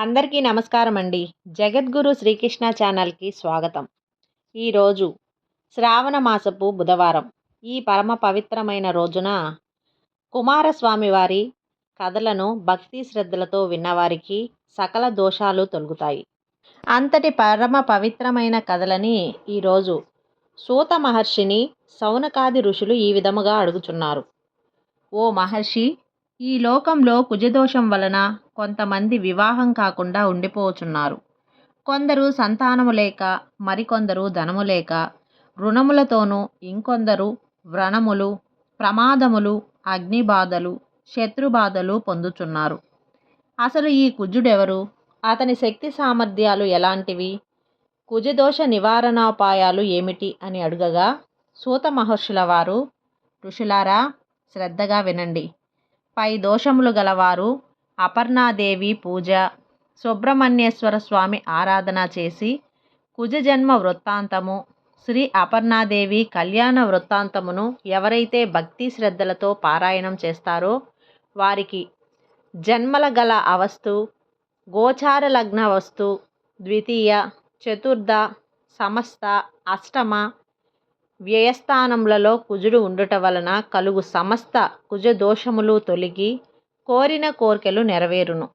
అందరికీ నమస్కారం అండి జగద్గురు శ్రీకృష్ణ ఛానల్కి స్వాగతం. ఈరోజు శ్రావణ మాసపు బుధవారం. ఈ పరమ పవిత్రమైన రోజున కుమారస్వామి వారి కథలను భక్తి శ్రద్ధలతో విన్నవారికి సకల దోషాలు తొలగుతాయి. అంతటి పరమ పవిత్రమైన కథలని ఈరోజు సూత మహర్షిని సౌనకాది ఋషులు ఈ విధముగా అడుగుచున్నారు. ఓ మహర్షి ఈ లోకంలో కుజదోషం వలన కొంతమంది వివాహం కాకుండా ఉండిపోచున్నారు. కొందరు సంతానము లేక మరికొందరు ధనము లేక రుణములతోనూ ఇంకొందరు వ్రణములు ప్రమాదములు అగ్నిబాధలు శత్రుబాధలు పొందుచున్నారు. అసలు ఈ కుజుడెవరు? అతని శక్తి సామర్థ్యాలు ఎలాంటివి? కుజదోష నివారణోపాయాలు ఏమిటి అని అడుగగా సూత మహర్షుల వారు ఋషులారా శ్రద్ధగా వినండి. పై దోషములు గలవారు అపర్ణాదేవి పూజ సుబ్రహ్మణ్యేశ్వర స్వామి ఆరాధన చేసి కుజజన్మ వృత్తాంతము శ్రీ అపర్ణాదేవి కళ్యాణ వృత్తాంతమును ఎవరైతే భక్తి శ్రద్ధలతో పారాయణం చేస్తారో వారికి జన్మల గల అవస్తు గోచార లగ్న వస్తు ద్వితీయ చతుర్థ సమస్త అష్టమ వ్యయస్థానములలో కుజుడు ఉండుట వలన కలుగు సమస్త కుజ దోషములు తొలగి కోరిన కోరికలు నెరవేరును.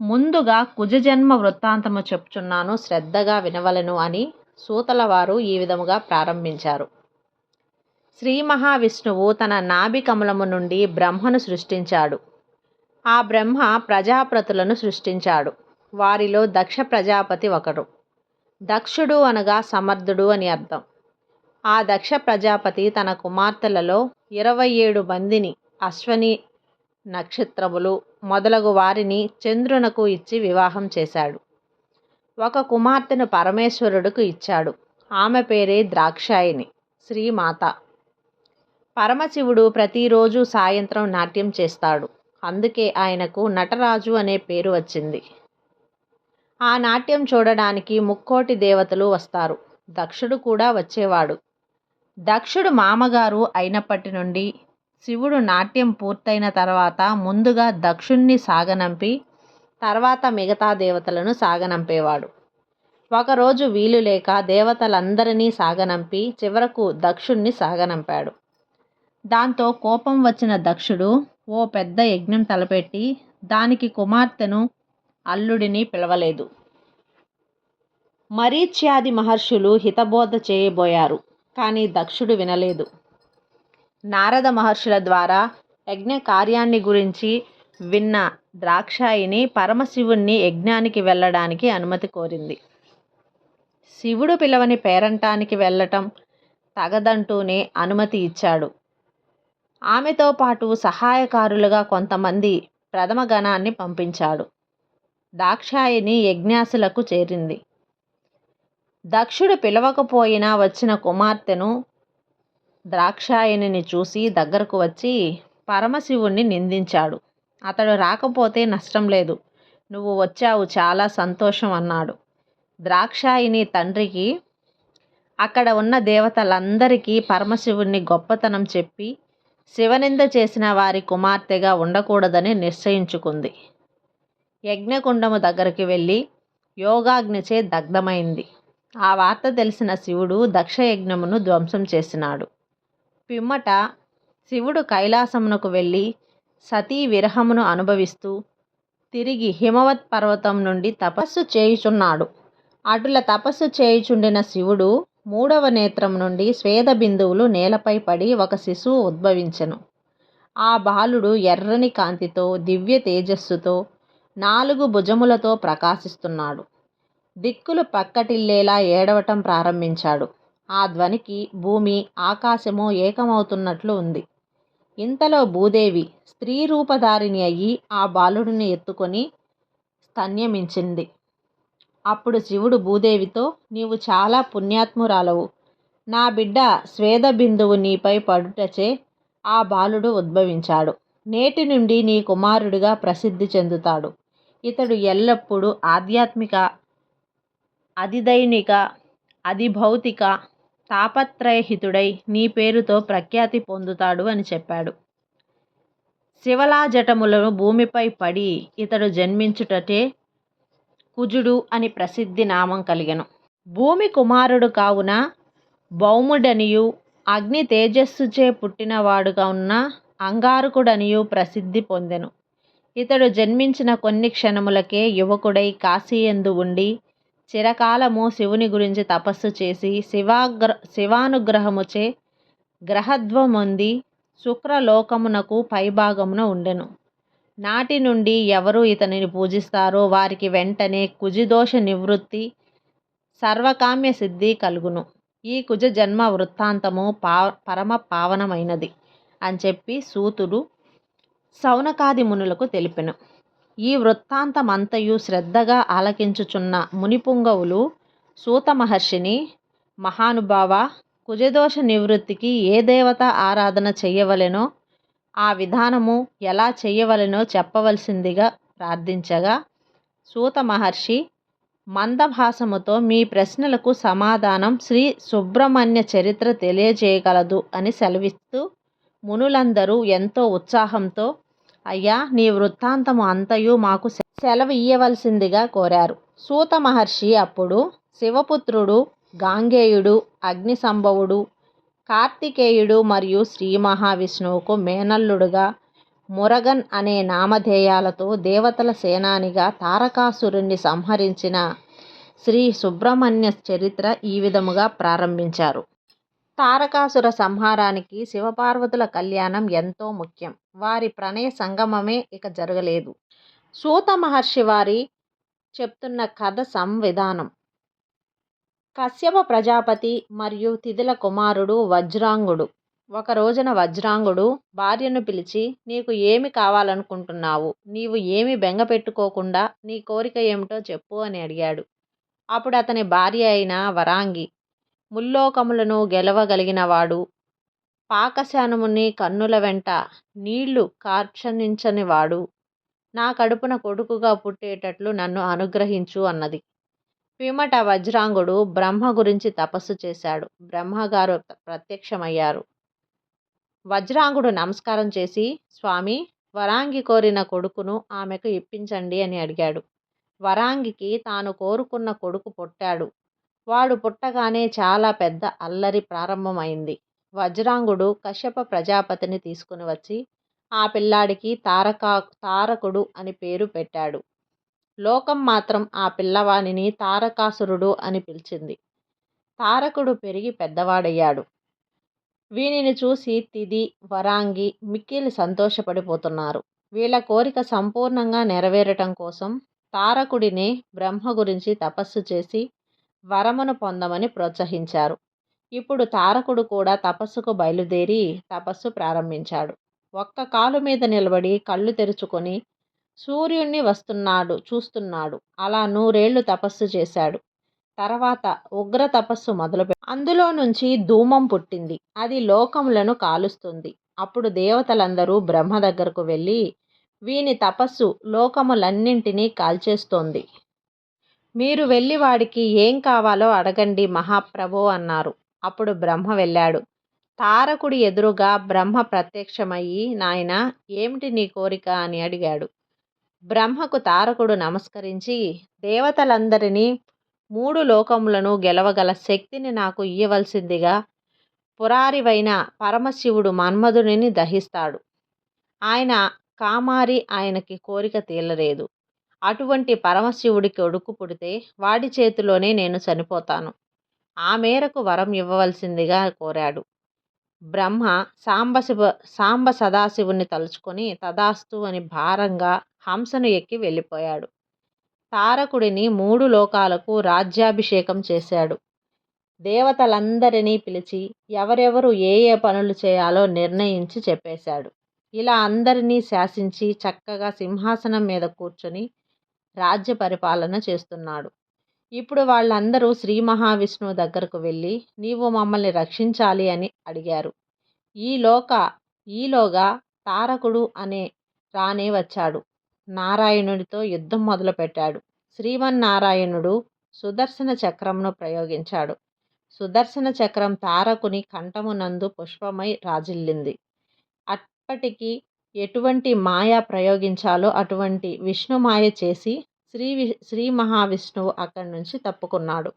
ముందుగా కుజజన్మ వృత్తాంతము చెప్పుచున్నాను శ్రద్ధగా వినవలను అని సూతల వారు ఈ విధముగా ప్రారంభించారు. శ్రీ మహావిష్ణువు తన నాభి కమలము నుండి బ్రహ్మను సృష్టించాడు. ఆ బ్రహ్మ ప్రజాపతులను సృష్టించాడు. వారిలో దక్ష ప్రజాపతి ఒకడు. దక్షుడు అనగా సమర్థుడు అని అర్థం. ఆ దక్ష ప్రజాపతి తన కుమార్తెలలో ఇరవై ఏడు మందిని అశ్వని నక్షత్రములు మొదలగు వారిని చంద్రునకు ఇచ్చి వివాహం చేశాడు. ఒక కుమార్తెను పరమేశ్వరుడుకు ఇచ్చాడు. ఆమె పేరే ద్రాక్షాయిని శ్రీమాత. పరమశివుడు ప్రతిరోజు సాయంత్రం నాట్యం చేస్తాడు. అందుకే ఆయనకు నటరాజు అనే పేరు వచ్చింది. ఆ నాట్యం చూడడానికి ముక్కోటి దేవతలు వస్తారు. దక్షుడు కూడా వచ్చేవాడు. దక్షుడు మామగారు అయినప్పటి నుండి శివుడు నాట్యం పూర్తయిన తర్వాత ముందుగా దక్షుణ్ణి సాగనంపి తర్వాత మిగతా దేవతలను సాగనంపేవాడు. ఒకరోజు వీలు లేక దేవతలందరినీ సాగనంపి చివరకు దక్షుణ్ణి సాగనంపాడు. దాంతో కోపం వచ్చిన దక్షుడు ఓ పెద్ద యజ్ఞం తలపెట్టి దానికి కుమార్తెను అల్లుడిని పిలవలేదు. మరీచ్యాది మహర్షులు హితబోధ చేయబోయారు కానీ దక్షుడు వినలేదు. నారద మహర్షుల ద్వారా యజ్ఞ కార్యాన్ని గురించి విన్న ద్రాక్షాయిని పరమశివుణ్ణి యజ్ఞానికి వెళ్ళడానికి అనుమతి కోరింది. శివుడు పిలవని పేరంటానికి వెళ్ళటం తగదంటూనే అనుమతి ఇచ్చాడు. ఆమెతో పాటు సహాయకారులుగా కొంతమంది ప్రథమ గణాన్ని పంపించాడు. దాక్షాయిని యజ్ఞాసులకు చేరింది. దక్షుడు పిలవకపోయినా వచ్చిన కుమార్తెను ద్రాక్షాయణిని చూసి దగ్గరకు వచ్చి పరమశివుణ్ణి నిందించాడు. అతడు రాకపోతే నష్టం లేదు. నువ్వు వచ్చావు చాలా సంతోషం అన్నాడు. ద్రాక్షాయిని తండ్రికి అక్కడ ఉన్న దేవతలందరికీ పరమశివుణ్ణి గొప్పతనం చెప్పి శివనింద చేసిన వారి కుమార్తెగా ఉండకూడదని నిశ్చయించుకుంది. యజ్ఞకుండము దగ్గరికి వెళ్ళి యోగాగ్నిచే దగ్ధమైంది. ఆ వార్త తెలిసిన శివుడు దక్షయజ్ఞమును ధ్వంసం చేసినాడు. పిమ్మట శివుడు కైలాసమునకు వెళ్ళి సతీ విరహమును అనుభవిస్తూ తిరిగి హిమవత్ పర్వతం నుండి తపస్సు చేయుచున్నాడు. అటుల తపస్సు చేయుచుండిన శివుడు మూడవ నేత్రం నుండి స్వేద బిందువులు నేలపై పడి ఒక శిశువు ఉద్భవించెను. ఆ బాలుడు ఎర్రని కాంతితో దివ్య తేజస్సుతో నాలుగు భుజములతో ప్రకాశిస్తున్నాడు. దిక్కులు పక్కటిల్లేలా ఏడవటం ప్రారంభించాడు. ఆ ధ్వనికి భూమి ఆకాశము ఏకమవుతున్నట్లు ఉంది. ఇంతలో భూదేవి స్త్రీ రూపధారిణి అయ్యి ఆ బాలుడిని ఎత్తుకొని స్తన్యమించింది. అప్పుడు శివుడు భూదేవితో నీవు చాలా పుణ్యాత్మురాలవు. నా బిడ్డ స్వేద బిందువు నీపై పడుటచే ఆ బాలుడు ఉద్భవించాడు. నేటి నుండి నీ కుమారుడిగా ప్రసిద్ధి చెందుతాడు. ఇతడు ఎల్లప్పుడూ ఆధ్యాత్మిక అధిదైనిక అధిభౌతిక తాపత్రయహితుడై నీ పేరుతో ప్రఖ్యాతి పొందుతాడు అని చెప్పాడు. శివలాజటములను భూమిపై పడి ఇతడు జన్మించుటటే కుజుడు అని ప్రసిద్ధి నామం కలిగను. భూమి కుమారుడు కావున భౌముడనియు అగ్ని తేజస్సుచే పుట్టినవాడుగా ఉన్న అంగారకుడనియు ప్రసిద్ధి పొందెను. ఇతడు జన్మించిన కొన్ని క్షణములకే యువకుడై కాశీయందు ఉండి చిరకాలము శివుని గురించి తపస్సు చేసి శివాగ్ర శివానుగ్రహముచే గ్రహధ్వమొంది శుక్రలోకమునకు పైభాగమున ఉండెను. నాటి నుండి ఎవరు ఇతనిని పూజిస్తారో వారికి వెంటనే కుజిదోష నివృత్తి సర్వకామ్య సిద్ధి కలుగును. ఈ కుజ జన్మ వృత్తాంతము పా పరమ పావనమైనది అని చెప్పి సూతుడు సౌనకాది మునులకు తెలిపెను. ఈ వృత్తాంతమంతయు శ్రద్ధగా ఆలకించుచున్న మునిపుంగవులు సూత మహర్షిని మహానుభావ కుజదోష నివృత్తికి ఏ దేవత ఆరాధన చెయ్యవలెనో ఆ విధానము ఎలా చెయ్యవలెనో చెప్పవలసిందిగా ప్రార్థించగా సూత మహర్షి మందభాసముతో మీ ప్రశ్నలకు సమాధానం శ్రీ సుబ్రహ్మణ్య చరిత్ర తెలియజేయగలదు అని సెలవిస్తూ మునులందరూ ఎంతో ఉత్సాహంతో అయ్యా నీ వృత్తాంతము అంతయు మాకు సెలవు ఇయ్యవలసిందిగా కోరారు. సూత మహర్షి అప్పుడు శివపుత్రుడు గాంగేయుడు అగ్నిసంభవుడు కార్తికేయుడు మరియు శ్రీ మహావిష్ణువుకు మేనల్లుడుగా మురగన్ అనే నామధేయాలతో దేవతల సేనానిగా తారకాసురుణ్ణి సంహరించిన శ్రీ సుబ్రహ్మణ్య చరిత్ర ఈ విధముగా ప్రారంభించారు. తారకాసుర సంహారానికి శివపార్వతుల కళ్యాణం ఎంతో ముఖ్యం. వారి ప్రణయ సంగమమే ఇక జరగలేదు. సూత మహర్షి వారి చెప్తున్న కథ సంవిధానం. కశ్యప ప్రజాపతి మరియు తిథుల కుమారుడు వజ్రాంగుడు. ఒక రోజున వజ్రాంగుడు భార్యను పిలిచి నీకు ఏమి కావాలనుకుంటున్నావు? నీవు ఏమి బెంగ పెట్టుకోకుండా నీ కోరిక ఏమిటో చెప్పు అని అడిగాడు. అప్పుడు అతని భార్య అయిన వరాంగి ముల్లోకములను గెలవగలిగినవాడు. పాకశానముని కన్నుల వెంట నీళ్ళు కార్చనించనివాడు. నా కడుపున కొడుకుగా పుట్టేటట్లు నన్ను అనుగ్రహించు అన్నది. పిమ్మట వజ్రాంగుడు బ్రహ్మ గురించి తపస్సు చేశాడు. బ్రహ్మగారు ప్రత్యక్షమయ్యారు. వజ్రాంగుడు నమస్కారం చేసి స్వామి వరాంగి కోరిన కొడుకును ఆమెకు ఇప్పించండి అని అడిగాడు. వరాంగికి తాను కోరుకున్న కొడుకు పుట్టాడు. వాడు పుట్టగానే చాలా పెద్ద అల్లరి ప్రారంభమైంది. వజ్రాంగుడు కశ్యప ప్రజాపతిని తీసుకుని వచ్చి ఆ పిల్లాడికి తారకా తారకుడు అని పేరు పెట్టాడు. లోకం మాత్రం ఆ పిల్లవానిని తారకాసురుడు అని పిలిచింది. తారకుడు పెరిగి పెద్దవాడయ్యాడు. వీనిని చూసి తిది వరాంగి మిక్కిలి సంతోషపడిపోతున్నారు. వీళ్ళ కోరిక సంపూర్ణంగా నెరవేరటం కోసం తారకుడిని బ్రహ్మ గురించి తపస్సు చేసి వరమును పొందమని ప్రోత్సహించారు. ఇప్పుడు తారకుడు కూడా తపస్సుకు బయలుదేరి తపస్సు ప్రారంభించాడు. ఒక్క కాలు మీద నిలబడి కళ్ళు తెరుచుకొని సూర్యుణ్ణి వస్తున్నాడు చూస్తున్నాడు. అలా నూరేళ్ళు తపస్సు చేశాడు. తర్వాత ఉగ్ర తపస్సు మొదలుపె అందులో నుంచి ధూమం పుట్టింది. అది లోకములను కాలుస్తుంది. అప్పుడు దేవతలందరూ బ్రహ్మ దగ్గరకు వెళ్ళి వీని తపస్సు లోకములన్నింటినీ కాల్చేస్తోంది. మీరు వెళ్ళి వాడికి ఏం కావాలో అడగండి మహాప్రభో అన్నారు. అప్పుడు బ్రహ్మ వెళ్ళాడు. తారకుడి ఎదురుగా బ్రహ్మ ప్రత్యక్షమయ్యి నాయన ఏమిటి నీ కోరిక? అని అడిగాడు. బ్రహ్మకు తారకుడు నమస్కరించి దేవతలందరినీ మూడు లోకములను గెలవగల శక్తిని నాకు ఇయ్యవలసిందిగా పురారివైన పరమశివుడు మన్మధుడిని దహిస్తాడు. ఆయన కామారి ఆయనకి కోరిక తీరలేదు. అటువంటి పరమశివుడికి ఒడుకు పుడితే వాడి చేతిలోనే నేను చనిపోతాను. ఆ మేరకు వరం ఇవ్వవలసిందిగా కోరాడు. బ్రహ్మ సాంబశివ సాంబ సదాశివుని తలుచుకొని తదాస్తు అని భారంగా హంసను ఎక్కి వెళ్ళిపోయాడు. తారకుడిని మూడు లోకాలకు రాజ్యాభిషేకం చేశాడు. దేవతలందరినీ పిలిచి ఎవరెవరు ఏ ఏ పనులు చేయాలో నిర్ణయించి చెప్పేశాడు. ఇలా అందరినీ శాసించి చక్కగా సింహాసనం మీద కూర్చొని రాజ్య పరిపాలన చేస్తున్నాడు. ఇప్పుడు వాళ్ళందరూ శ్రీ మహావిష్ణువు దగ్గరకు వెళ్ళి నీవు మమ్మల్ని రక్షించాలి అని అడిగారు. ఈలోక ఈలోగా తారకుడు అనే రానే వచ్చాడు. నారాయణుడితో యుద్ధం మొదలుపెట్టాడు. శ్రీమన్నారాయణుడు సుదర్శన చక్రంను ప్రయోగించాడు. సుదర్శన చక్రం తారకుని కంఠమునందు పుష్పమై రాజిల్లింది. అప్పటికి ఎటువంటి మాయ ప్రయోగించాలో అటువంటి విష్ణుమాయ చేసి శ్రీ వి శ్రీ మహావిష్ణువు అక్కడి నుంచి తప్పుకున్నాడు.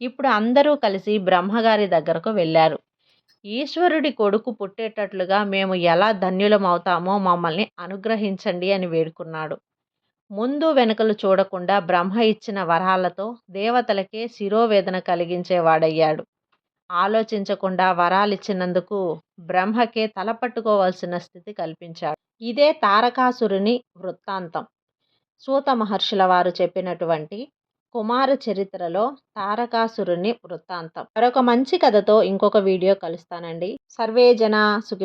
ఇప్పుడు అందరూ కలిసి బ్రహ్మగారి దగ్గరకు వెళ్ళారు. ఈశ్వరుడి కొడుకు పుట్టేటట్లుగా మేము ఎలా ధన్యులమవుతామో మమ్మల్ని అనుగ్రహించండి అని వేడుకున్నాడు. ముందు వెనుకలు చూడకుండా బ్రహ్మ ఇచ్చిన వరాలతో దేవతలకే శిరోవేదన కలిగించేవాడయ్యాడు. ఆలోచించకుండా వరాలిచ్చినందుకు బ్రహ్మకే తలపట్టుకోవాల్సిన స్థితి కల్పించాడు. ఇదే తారకాసురుని వృత్తాంతం. సూత మహర్షుల వారు చెప్పినటువంటి కుమార చరిత్రలో తారకాసురుని వృత్తాంతం. మరొక మంచి కథతో ఇంకొక వీడియో కలుస్తానండి. సర్వే జన సుఖి